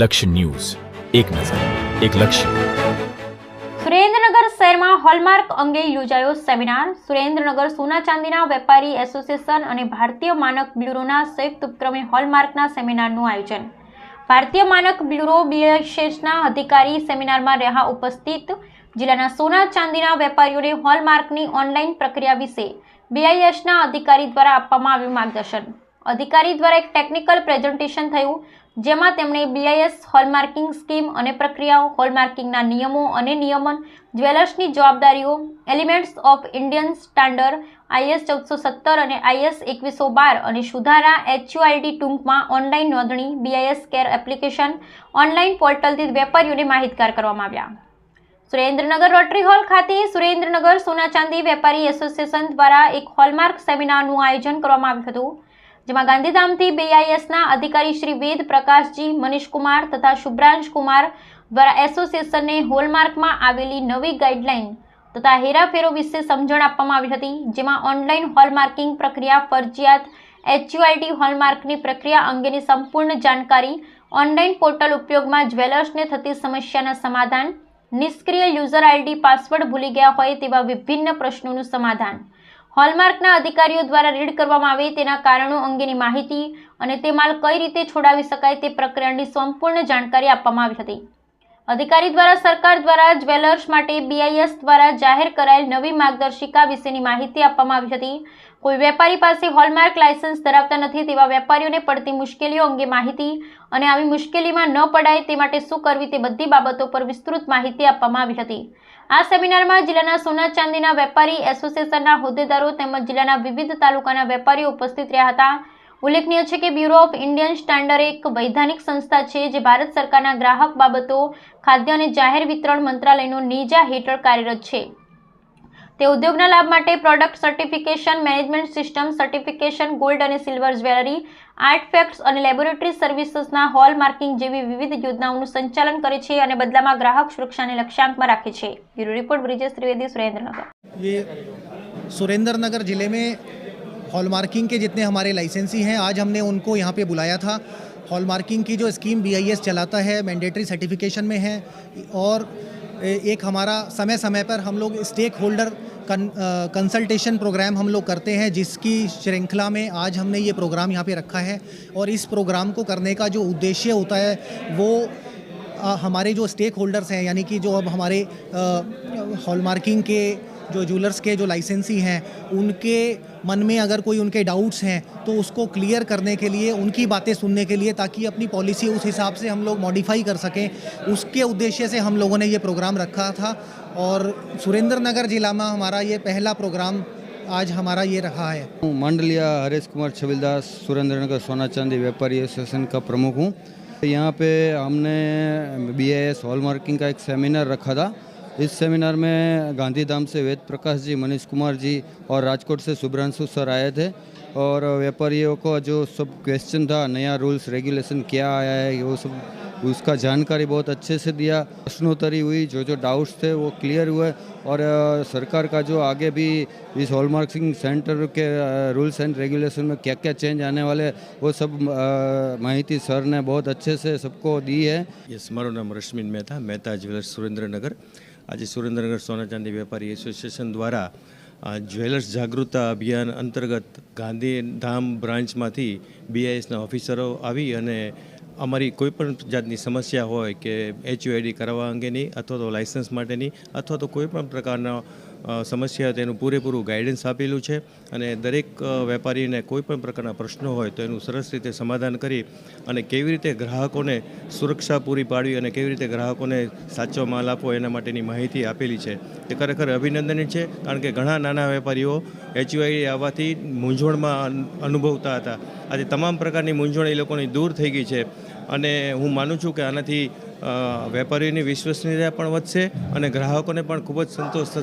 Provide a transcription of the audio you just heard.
લક્ષ્ય ન્યૂઝ. એક નજર, એક લક્ષ્ય. સુરેન્દ્રનગર શહેરમાં હોલમાર્ક અંગે યોજાયો સેમિનાર. સુરેન્દ્રનગર સોના ચાંદીના વેપારી એસોસિએશન અને ભારતીય માનક બ્યુરોના સંયુક્ત ઉપક્રમે હોલમાર્કના સેમિનારનું આયોજન. ભારતીય માનક બ્યુરો બીએસએસના અધિકારી સેમિનારમાં રહ્યા ઉપસ્થિત. જિલ્લાના સોના ચાંદીના વેપારીઓને હોલમાર્કની ઓનલાઈન પ્રક્રિયા વિશે બીઆઈએસના અધિકારી દ્વારા આપવામાં આવ્યું માર્ગદર્શન. અધિકારી દ્વારા એક ટેકનિકલ પ્રેઝન્ટેશન થયું, જેમાં તેમણે બીઆઈએસ હોલમાર્કિંગ સ્કીમ અને પ્રક્રિયાઓ, હોલમાર્કિંગના નિયમો અને નિયમન, જ્વેલર્સની જવાબદારીઓ, elements of Indian standard IS ચૌદસો સત્તર અને આઈએસ એકવીસો બાર અને સુધારા એચયુઆઈડી ટૂંકમાં ઓનલાઈન નોંધણી બીઆઈએસ કેર એપ્લિકેશન, ઓનલાઈન પોર્ટલથી વેપારીઓને માહિતગાર કરવામાં આવ્યા. સુરેન્દ્રનગર રોટરી હોલ ખાતે સુરેન્દ્રનગર સોના ચાંદી વેપારી એસોસિએશન દ્વારા એક હોલમાર્ક સેમિનારનું આયોજન કરવામાં આવ્યું હતું. જેમાં ગાંધીધામથી બીઆઈએસના અધિકારી શ્રી વેદ પ્રકાશજી, મનીષકુમાર તથા શુભ્રાંશ કુમાર દ્વારા એસોસિએશનને હોલમાર્કમાં આવેલી નવી ગાઈડલાઈન તથા હેરાફેરો વિશે સમજણ આપવામાં આવી હતી, જેમાં ઓનલાઈન હોલમાર્કિંગ પ્રક્રિયા, ફરજિયાત એચયુઆઈટી હોલમાર્કની પ્રક્રિયા અંગેની સંપૂર્ણ જાણકારી, ઓનલાઈન પોર્ટલ ઉપયોગમાં જ્વેલર્સને થતી સમસ્યાના સમાધાન, નિષ્ક્રિય યુઝર આઈડી પાસવર્ડ ભૂલી ગયા હોય તેવા વિભિન્ન પ્રશ્નોનું સમાધાન. હોલમાર્કના અધિકારીઓ દ્વારા રીડ કરવામાં આવે તેના કારણો અંગેની માહિતી અને તે માલ કઈ રીતે છોડાવી શકાય તે પ્રક્રિયાની સંપૂર્ણ જાણકારી આપવામાં આવી હતી. અધિકારી દ્વારા સરકાર દ્વારા જ્વેલર્સ માટે બીઆઈએસ દ્વારા જાહેર કરાયેલ નવી માર્ગદર્શિકા વિશેની માહિતી આપવામાં આવી હતી. કોઈ વેપારી પાસે હોલમાર્ક લાયસન્સ ધરાવતા નથી, તેવા વેપારીઓને પડતી મુશ્કેલીઓ અંગે માહિતી અને આવી મુશ્કેલીમાં ન પડાય તે માટે શું કરવી તે બધી બાબતો પર વિસ્તૃત માહિતી આપવામાં આવી હતી. આ સેમિનારમાં જિલ્લાના સોના ચાંદીના વેપારી એસોસિએશનના હોદ્દેદારો તેમજ જિલ્લાના વિવિધ તાલુકાના વેપારીઓ ઉપસ્થિત રહ્યા હતા. ઉલ્લેખનીય છે કે બ્યુરો ઓફ ઇન્ડિયન સ્ટાન્ડર્ડ એક વૈધાનિક સંસ્થા છે, જે ભારત સરકારના ગ્રાહક બાબતો, ખાદ્ય અને જાહેર વિતરણ મંત્રાલયનો નીજા હેઠળ કાર્યરત છે. તે ઉદ્યોગના લાભ માટે product certification management system certification gold અને સિલ્વર જ્વેલરી આર્ટફેક્ટ્સ અને લેબોરેટરી સર્વિસીસના હોલ માર્કિંગ જેવી વિવિધ યોજનાઓનું સંચાલન કરે છે અને બદલામાં ગ્રાહક સુરક્ષાને લક્ષ્યાંકમાં રાખે છે બ્યુરો રિપોર્ટ બ્રિજેશ ત્રિવેદી સુરેન્દ્રનગર ये सुरेंद्र नगर ज़िले में हॉलमार्किंग के जितने हमारे लाइसेंसी हैं आज हमने उनको यहाँ पे बुलाया था हॉलमार्किंग की जो स्कीम बी चलाता है मैंडेटरी सर्टिफिकेशन में है और एक हमारा समय समय पर हम लोग स्टेक होल्डर कंसल्टेशन प्रोग्राम हम लोग करते हैं जिसकी श्रृंखला में आज हमने ये प्रोग्राम यहाँ पे रखा है। और इस प्रोग्राम को करने का जो उद्देश्य होता है वो आ, हमारे जो स्टेक होल्डर्स हैं यानी कि जो अब हमारे हॉलमार्किंग के जो ज्वेलर्स के जो लाइसेंसी हैं, उनके मन में अगर कोई उनके डाउट्स हैं तो उसको क्लियर करने के लिए, उनकी बातें सुनने के लिए, ताकि अपनी पॉलिसी उस हिसाब से हम लोग मॉडिफाई कर सकें। उसके उद्देश्य से हम लोगों ने ये प्रोग्राम रखा था। और सुरेंद्र नगर जिला में हमारा ये पहला प्रोग्राम आज हमारा ये रहा है। मंडलिया हरेश कुमार छबिलदास सुरेंद्र नगर सोना चांदी व्यापारी एसोसिएशन का प्रमुख हूँ। यहाँ पे हमने बी एस हॉल मार्किंग का एक सेमिनार रखा था। इस सेमिनार में गांधीधाम से वेद प्रकाश जी, मनीष कुमार जी और राजकोट से सुब्रांशु सर आए थे और व्यापारियों को जो सब क्वेश्चन था, नया रूल्स रेगुलेशन क्या आया है, वो सब उसका जानकारी बहुत अच्छे से दिया। प्रश्नोत्तरी हुई, जो जो डाउट्स थे वो क्लियर हुए और सरकार का जो आगे भी इस हॉलमार्किंग सेंटर के रूल्स एंड रेगुलेशन में क्या क्या चेंज आने वाले, वो सब माहिती सर ने बहुत अच्छे से सबको दी है। ये मारो नाम रश्मिन मेहता मेहता ज्वेलर्स सुरेंद्र नगर આજે સુરેન્દ્રનગર સોના ચાંદી વેપારી એસોસિએશન દ્વારા જ્વેલર્સ જાગૃતતા અભિયાન અંતર્ગત ગાંધીધામ બ્રાન્ચમાંથી બીઆઈએસના ઓફિસરો આવી અને અમારી કોઈપણ જાતની સમસ્યા હોય કે એચયુઆઈડી કરાવવા અંગેની અથવા તો લાઇસન્સ માટેની અથવા તો કોઈપણ પ્રકારનો સમસ્યા તેનું પૂરેપૂરું ગાઈડન્સ આપેલું છે અને દરેક વેપારીને કોઈપણ પ્રકારના પ્રશ્નો હોય તો એનું સરસ રીતે સમાધાન કરી અને કેવી રીતે ગ્રાહકોને સુરક્ષા પૂરી પાડવી અને કેવી રીતે ગ્રાહકોને સાચો માલ આપવો એના માટેની માહિતી આપેલી છે તે ખરેખર અભિનંદનીય છે કારણ કે ઘણા નાના વેપારીઓ એચયુઆઈ આવવાથી મૂંઝવણમાં અનુભવતા હતા. આજે તમામ પ્રકારની મૂંઝવણ એ લોકોની દૂર થઈ ગઈ છે અને હું માનું છું કે આનાથી વેપારીઓની વિશ્વસનીયતા પણ વધશે અને ગ્રાહકોને પણ ખૂબ જ સંતોષ થશે.